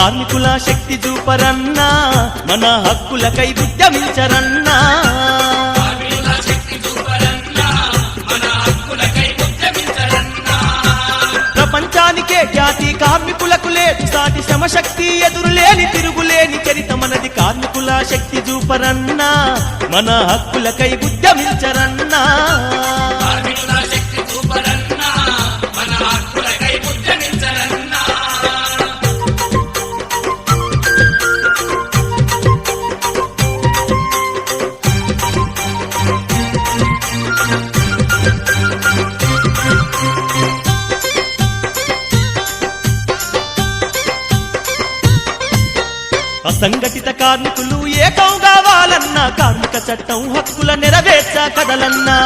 కార్మికుల శక్తి చూపరన్నా మన హక్కులకై ఉద్యమించరన్నా. ప్రపంచానికే జాతి కార్మికులకు లేదు. సాటి శ్రమశక్తి ఎదురులేని తిరుగులేని చరిత మనది. కార్మికుల శక్తి చూపరన్నా మన హక్కులకై ఉద్యమించరన్నా. అసంఘటిత కార్మికులు ఏకం కావాలన్నా కార్మిక చట్టం హక్కుల నెరవేర్చ కదలన్నా.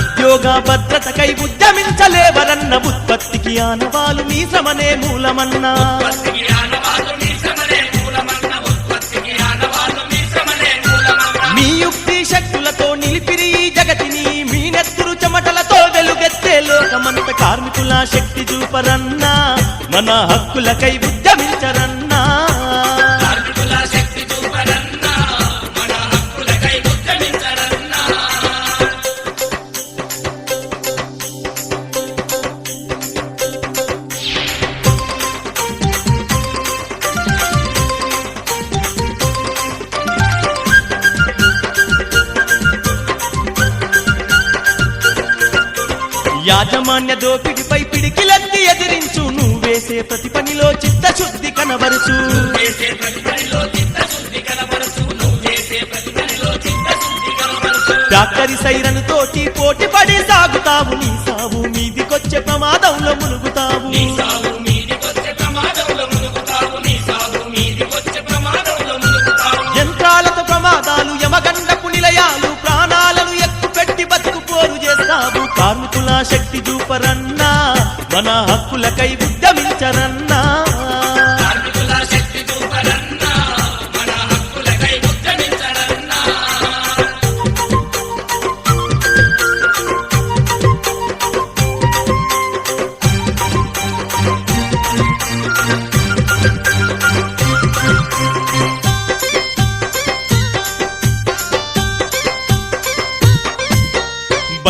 ఉద్యోగ భద్రతకై ఉద్యమించలేవరన్న ఉత్పత్తికి ఆనవాలు మీ శ్రమనే మూలమన్నా. మీ యుక్తి శక్తులతో నిలిపిరి జగతిని మీ నెత్తురు చెమటలతో వెలుగెత్తే లోకమంతక శక్తి చూపరన్నా మన హక్కులకై ఉద్యమించరన్నా. యాజమాన్య దోపిడిపై పిడికిలెత్తి ఎదిరించు. నువ్వేసే ప్రతి పనిలో చిత్తశుద్ధి కనబరుచు నువ్వు ప్రతి పనిలో చిత్తశుద్ధి కనబరుచు. డాక్టరి సైరన్ తోటి పోటీ పడి సాగుతావు. నీ సావు మీదికొచ్చే ప్రమాదంలో మునుగుతావు. శక్తి చూపరన్నా మన హక్కులకై ఉద్యమించరన్నా.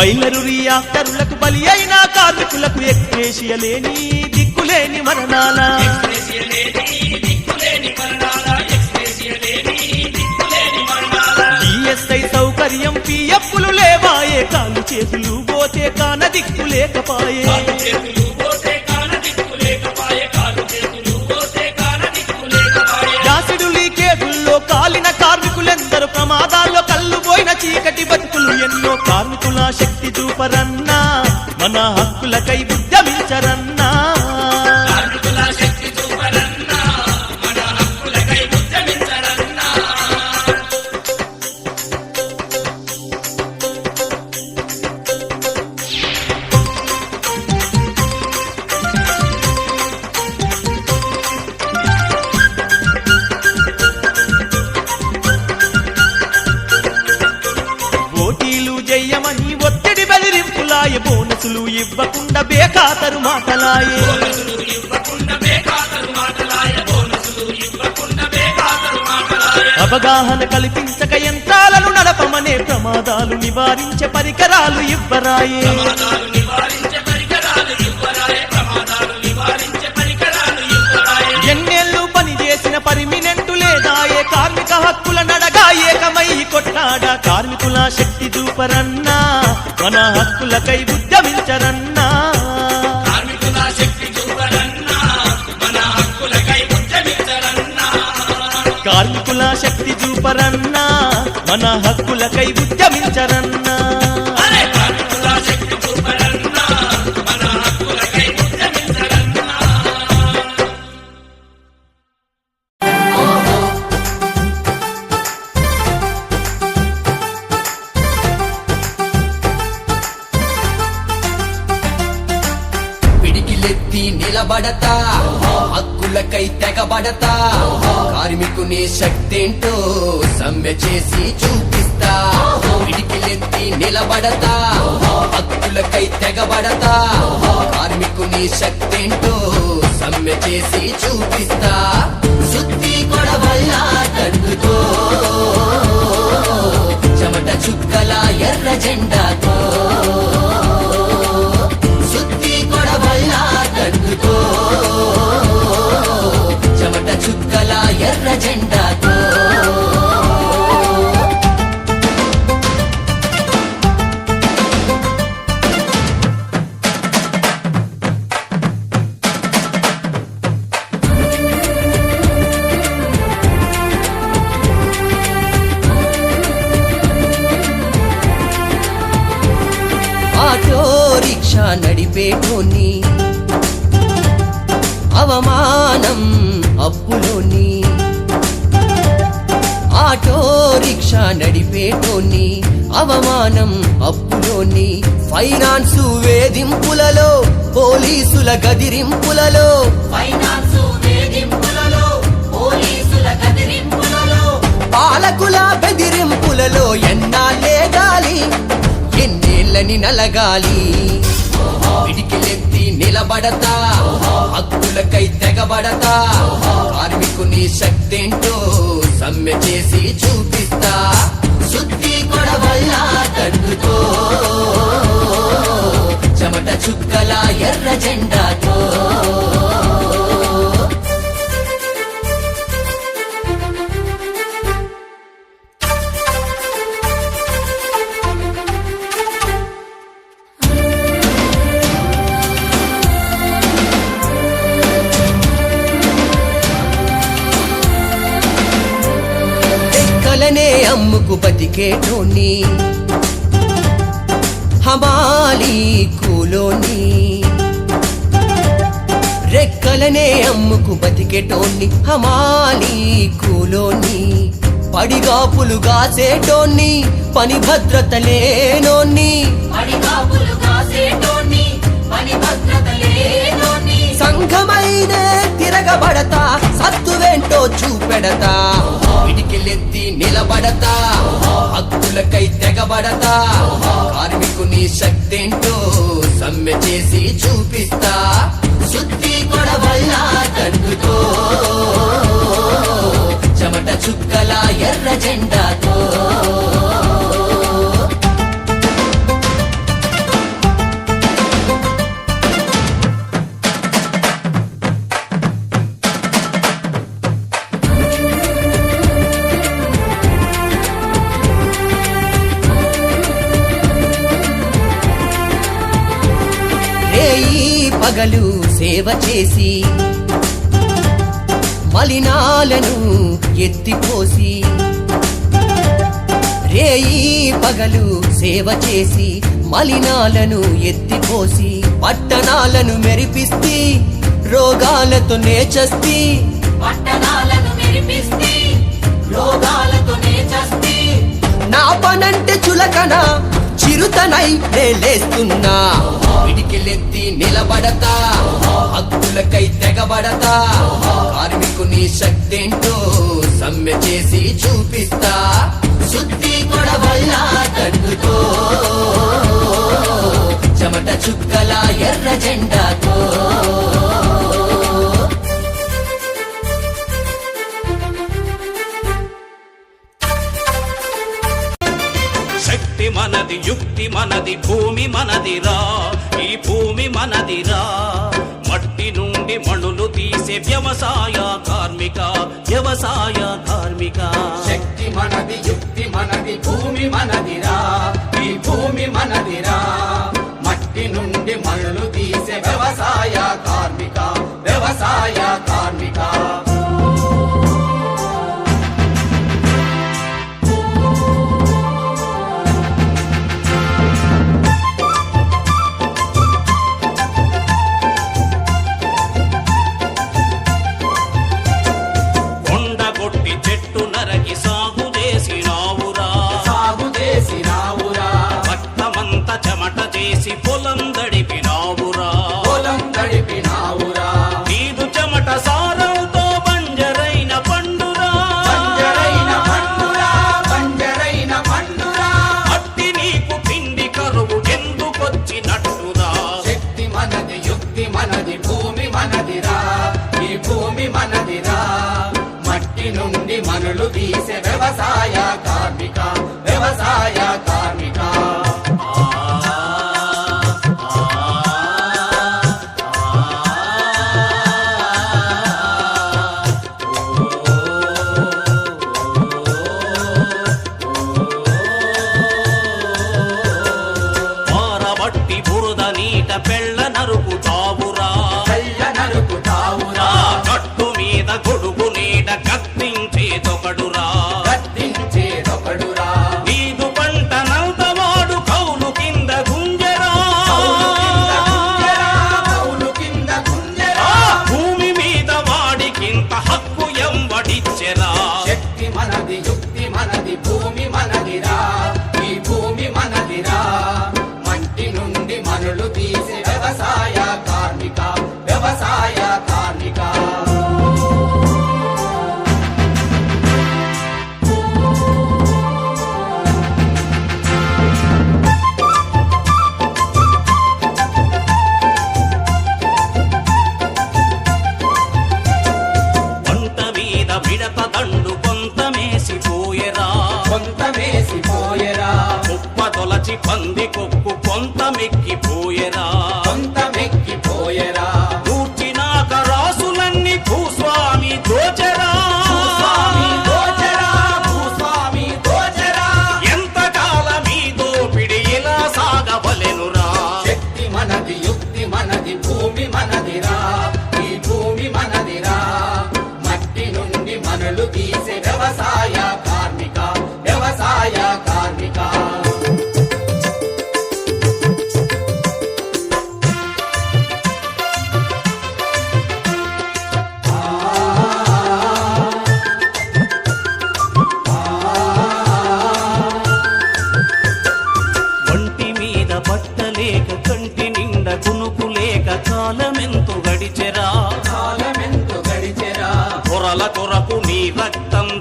బయలరు రియాక్టరులకు బలి అయిన కార్మికులకు ఎక్వేషియ లేని దిక్కులేని మరణాల. ఈఎస్ఐ సౌకర్యం పిఎఫ్లు లేవాయే కాలు చేతులు పోతే కాన దిక్కు లేకపాయే. లీకేజుల్లో కాలిన కార్మికులెందరూ ప్రమాదాల్లో కళ్ళు పోయిన చీకటి బతుకులు ఎన్నో కార్మికుల శక్తి చూపరన్నా మన హక్కులకై ఉద్యమించరన్నా ప్రమాదాలు నివారించే పరికరాలు ఇవ్వరాయే. ఎన్నేళ్ళు పనిచేసిన పరిమినెంటు లేదాయే. కార్మిక హక్కుల నడగా ఏకమై కొట్లాడ. కార్మికుల శక్తి చూపరన్నా. మన హక్కులకై ఉద్యమించరన్నా. కార్మికుల శక్తి చూపరన్నా. మన ఉద్యమించరన్నా అరే నిలబడతా భక్తులకై తెగబడతా. కార్మికుని శక్తేంటో సమ్మె చేసి చూపిస్తా. శుద్ధి కొడవల్ల తండ్రితో చెమట చుక్కల ఎర్ర జెండాతో శుద్ధి కొడవల్ల తండ్రితో చెమట చుక్కల ఎర్ర జెండా నడిపేటోని అవమానం అప్పులోని ఆటో రిక్షా నడిపేటోని అవమానం అప్పులోని ఫైనాన్స్ వేధింపులలో పోలీసుల గదిరింపులలో. పాలకుల బెదిరింపులలో ఎన్నాళ్ళే గాలి ఎన్నేళ్ళని నలగాలి. పిడికిలెత్తి నిలబడతా. హక్కులకై తెగబడతా. కార్మికుని శక్తేంటో సమ్మె చేసి చూపిస్తా. సుత్తి కొడవల్ల తండ్రితో. చెమట చుక్కల ఎర్ర జెండాతో. బతికేటోని హమాలి కూలోని రెక్కలనే అమ్ముకు బతికేటోన్ని హమాలి కూలోని పడిగాపులు గాసేటోన్ని పని భద్రత లేనోన్ని. సంఘమైనే తిరగబడతా సత్తువేంటో చూపెడతా. పిడికిలెత్తి నిలబడతా. హక్కులకై తెగబడతా. కార్మికుని శక్తేంటో సమ్మె చేసి చూపిస్తా. శుద్ధి కొడవల్ల తండ్రితో చెమట చుక్కల ఎర్ర జెండా పగలు సేవ చేసి మలినాలను ఎత్తిపోసి రేయి పగలు సేవ చేసి మలినాలను ఎత్తిపోసి పట్టణాలను మెరిపిస్తీ రోగాలతో నేచస్తి. పట్టణాలను మెరిపిస్తే రోగాలతో నేచస్తే. నా పనంటే చులకన చిరుతనై లేస్తున్నా పిడికిలెత్తి నిలబడతా. హక్కులకై తెగబడతా. కార్మికుని శక్తేంటో సమ్మె చేసి చూపిస్తా. శుద్ధి కొడవల్ల తండ్రితో చెమట చుక్కల ఎర్ర జెండాతో. మనది యుక్తి మనది భూమి మనదిరా ఈ భూమి మనదిరా మట్టి నుండి మణులు తీసే వ్యవసాయ కార్మిక వ్యవసాయ కార్మిక. శక్తి మనది యుక్తి మనది భూమి మనదిరా ఈ భూమి మనదిరా మట్టి నుండి మణులు తీసే వ్యవసాయ కార్మిక వ్యవసాయ కార్మిక. చెమట చేసి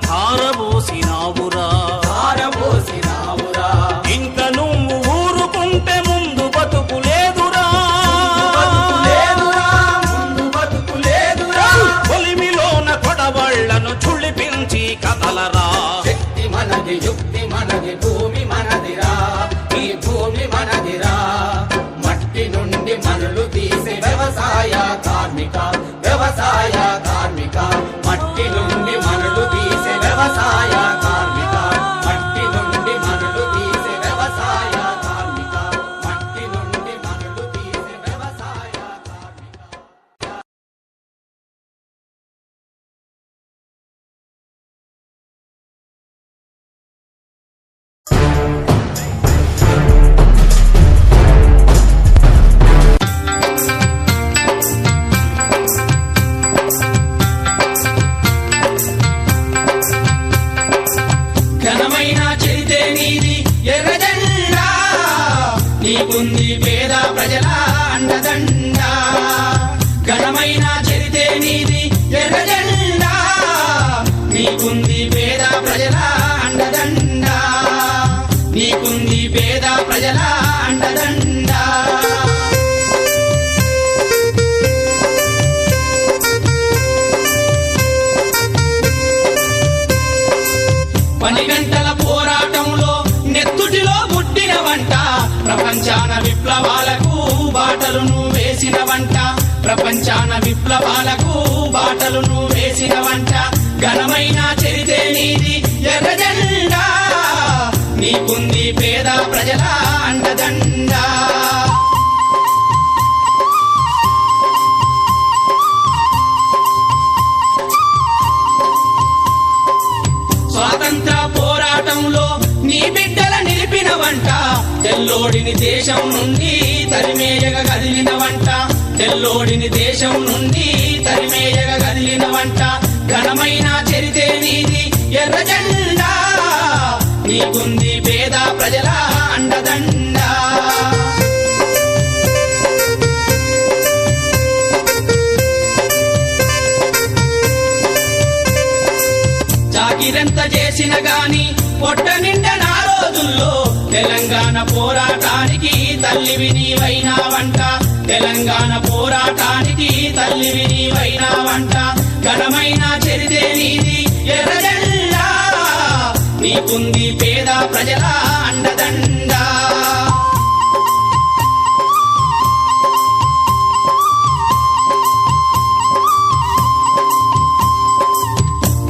భారబోసినావు ప్రపంచాన విప్లవాలకు బాటలును వేసిన వంట ఘనమైన చరితే నీది ఎర్రజెండా. నీకుంది పేద ప్రజల అండదండ. స్వాతంత్ర పోరాటంలో నీ బిడ్డల నిలిపిన వంట తెల్లోడిని దేశం నుండి తరిమేయగ కదిలిన వంట. తెల్లోడిని దేశం నుండి తరిమేయగ కదిలిన వంట ఘనమైన చరితే నీది. ఎర్ర జెండా నీకుంది పేద ప్రజల అండదండ. జాగిరంత చేసిన గాని పొట్ట నిండా నా రోజుల్లో తెలంగాణ పోరాటానికి తల్లివి నీవైనా వంట. తెలంగాణ పోరాటానికి తల్లి నీవైనా వంట ఘనమైన చరితే నీది ఎర్రజెల్లా నీకుంది పేద ప్రజల అండదండ.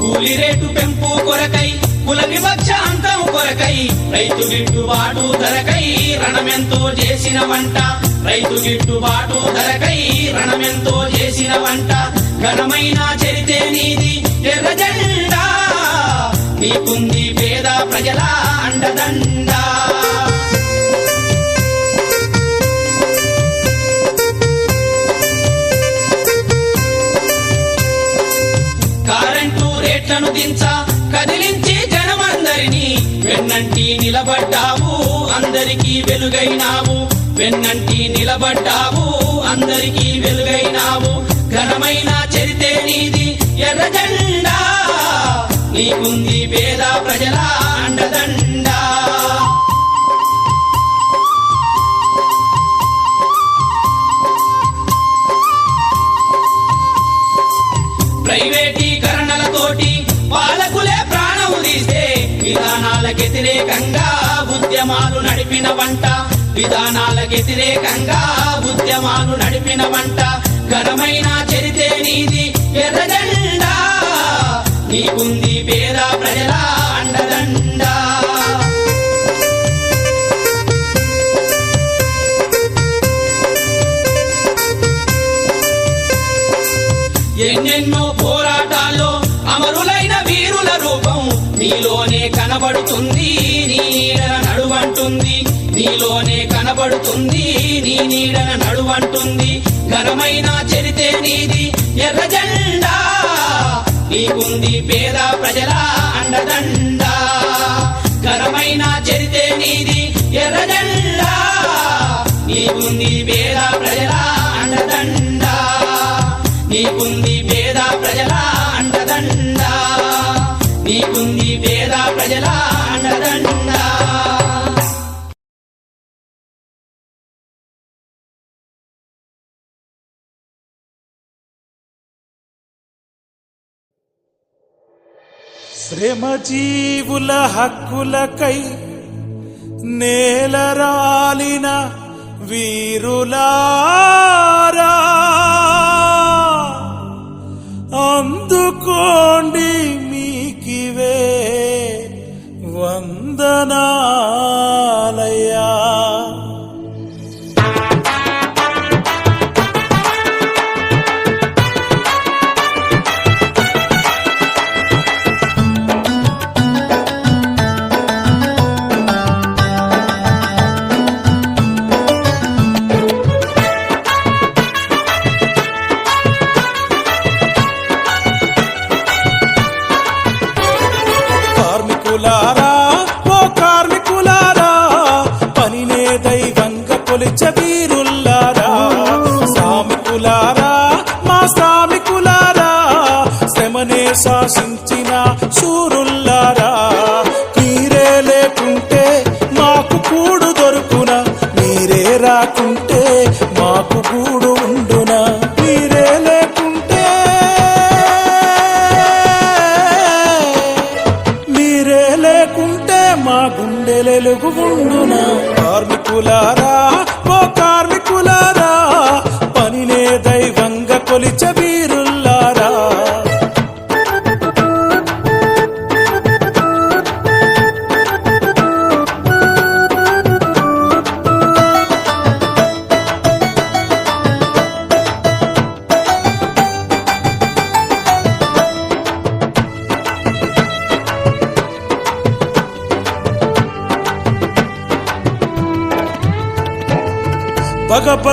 కూలి రేటు పెంపు కొరకై కుల వివక్ష అంతం కొరకై రైతు గిట్టుబాటు ధరకై రణమెంతో చేసిన వంట. రైతు గిట్టుబాటు ధరకై రణమెంతో చేసిన వంట. ఘనమైన చరితే నీది ఎర్ర జెండా. నీకుంది పేద ప్రజల అండదండా. కరెంటు రేట్లను దించ కదిలించి అందరినీ వెన్నంటి నిలబడ్డావు అందరికీ వెలుగైనావు. వెన్నంటి నిలబడ్డావు అందరికీ వెలుగైనావు. ఘనమైన చరితే నీది ఎర్ర జెండా. నీకుంది పేద ప్రజల అండదండా. ప్రైవేటీకరణలతోటి వాళ్ళ తీస్తే వ్యతిరేకంగా ఉద్యమాలు నడిపిన వంట. విధానాలకు వ్యతిరేకంగా ఉద్యమాలు నడిపిన వంట. ఘనమైన చరితే నీది ఎర్రజెండా. నీకుంది పేద ప్రజల అండదండా. ఎన్నెన్నో పోరాటాల్లో అమరులైన వీరుల రూపం. నీలోనే కనబడుతుంది నీ నీడన నడువంటుంది. నీలోనే కనబడుతుంది నీ నీడన నడువంటుంది. ఘనమైన చరితే నీది ఎర్ర జెండా. నీకుంది పేద ప్రజల అండదండ. ఘనమైన చరితే నీది ఎర్ర జెండా. నీకుంది పేద ప్రజల అండదండ. నీకుంది పేద ప్రజల నీకుంది పేద ప్రజల అండదండా. శ్రమజీవుల హక్కులకై నేలరాలిన వీరులారా. అందుకోండి না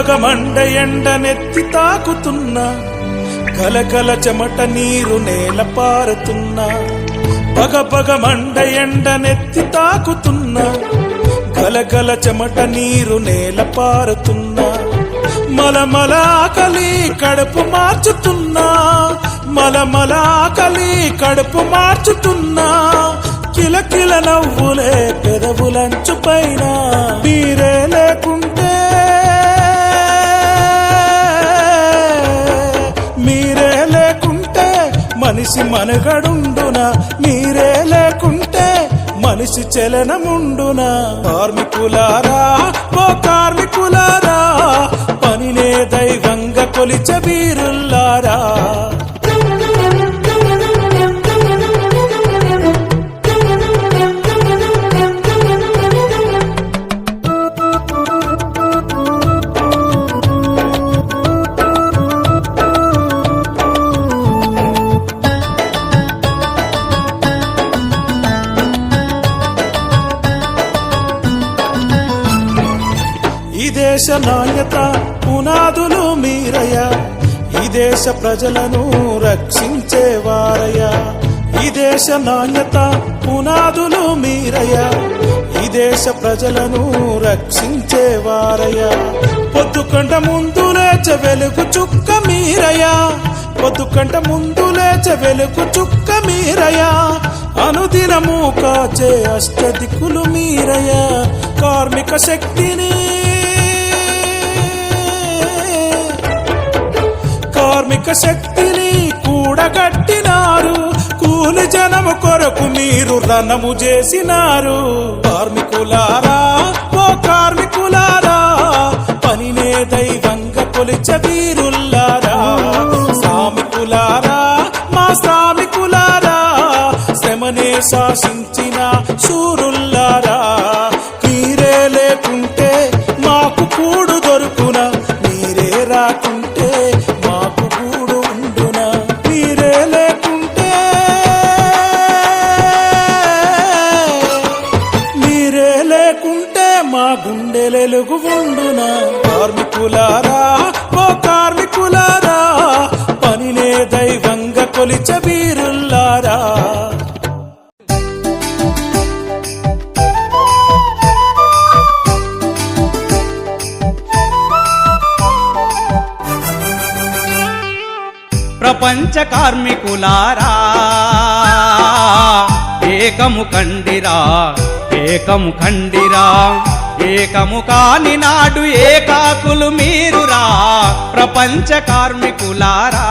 పగ మండ ఎండ నెత్తి తాకుతున్నా కలకల చెమట నీరు నేల పారుతున్నా పగ పగ మండ ఎండ నెత్తి తాకుతున్నా కలకల చెమట నీరు నేల పారుతున్నా మలమల ఆకలి కడుపు మార్చుతున్నా మలమల ఆకలి కడుపు మార్చుతున్నా కిలకిల నవ్వులే పెదవులంచు పైన మీరే లేకుంటే మనిషి మనగడుండున? మీరే లేకుంటే మనిషి చలనముండునా? కార్మికులారా ఓ కార్మికులారా దేశ నాణ్యత పునాదులు మీరయ ఈ దేశ ప్రజలను రక్షించేవారయ ఈ దేశ నాణ్యత పునాదులు మీరయ ఈ దేశ ప్రజలను రక్షించేవారయ పొద్దుకంట ముందు లేచ వెలుగు చుక్క మీరయ పొద్దుకంట ముందు లేచ వెలుగు చుక్క మీరయ అనుదినము కాచే అష్టదిక్కులు మీరయ కార్మిక శక్తిని కార్మిక శక్తిని కూడగట్టినారు. కూలి జనము కొరకు మీరు రణము చేసినారు. కార్మికులారా ఓ కార్మికులారా ప్రపంచ కార్మికులారా. ఏకము కండిరా ఏకము కండిరా. ఏకము కాని నాడు ఏకాకులు మీరురా. ప్రపంచ కార్మికులారా.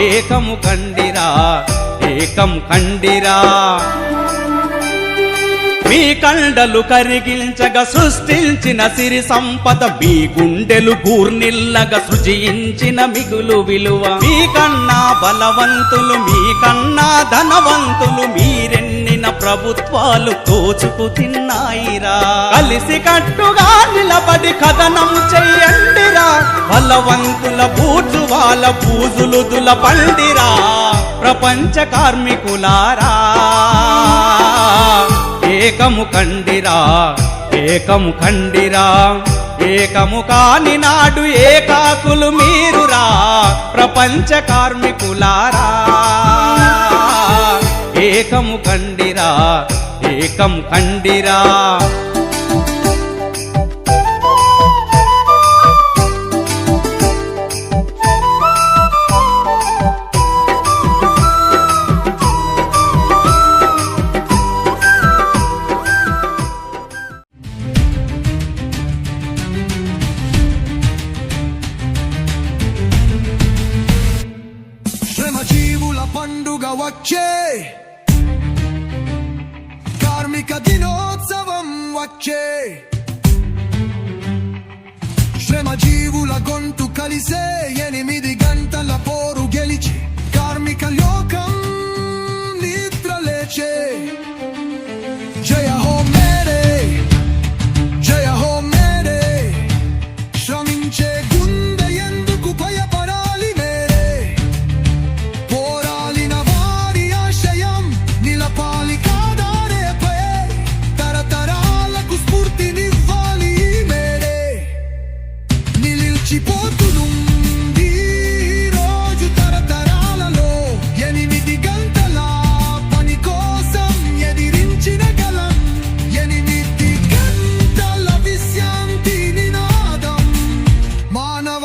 ఏకము కండిరా ఏకం కండిరా. మీ కండలు కరిగించగా సృష్టించిన సిరి సంపద మీ గుండెలు గూర్నిల్లగా సృజించిన మిగులు విలువ. మీ కన్నా బలవంతులు మీ కన్నా ధనవంతులు మీరెన్నిన ప్రభుత్వాలు తోచుకు తిన్నాయిరా. కలిసి కట్టుగా నిలబడి కథనం చెయ్యండిరా. బలవంతుల బూటు వాళ్ళ పూజులు దుల పండిరా ప్రపంచ కార్మికులారా. ఏకము కండిరా ఏకము కండిరా. ఏకము కాని నాడు ఏకాకులు మీరురా ప్రపంచ కార్మికులారా. ఏకము కండిరా ఏకం కండిరా. దినోత్సవం వచ్చే శ్రమజీవుల గొంతు కలిసే ఎనిమిది గంటల పోరు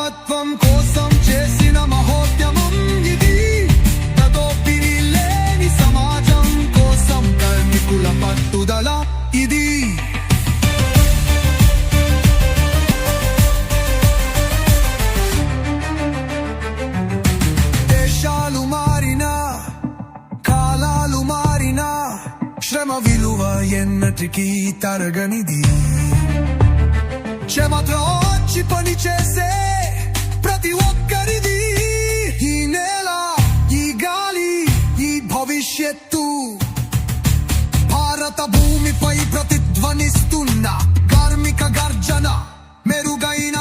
మానవత్వం కోసం చేసిన మహోద్యమం ఇది తదోపిని లేని సమాజం కోసం కార్మికుల పట్టుదల ఇది దేశాలు మారినా కాలాలు మారినా శ్రమ విలువ ఎన్నటికీ తరగనిది క్షమతో పని చేసే ప్రతి నేల ఈ గాలి ఈ భవిష్యత్తు. భారత భూమిపై ప్రతిధ్వనిస్తున్న కార్మిక గర్జన మెరుగైన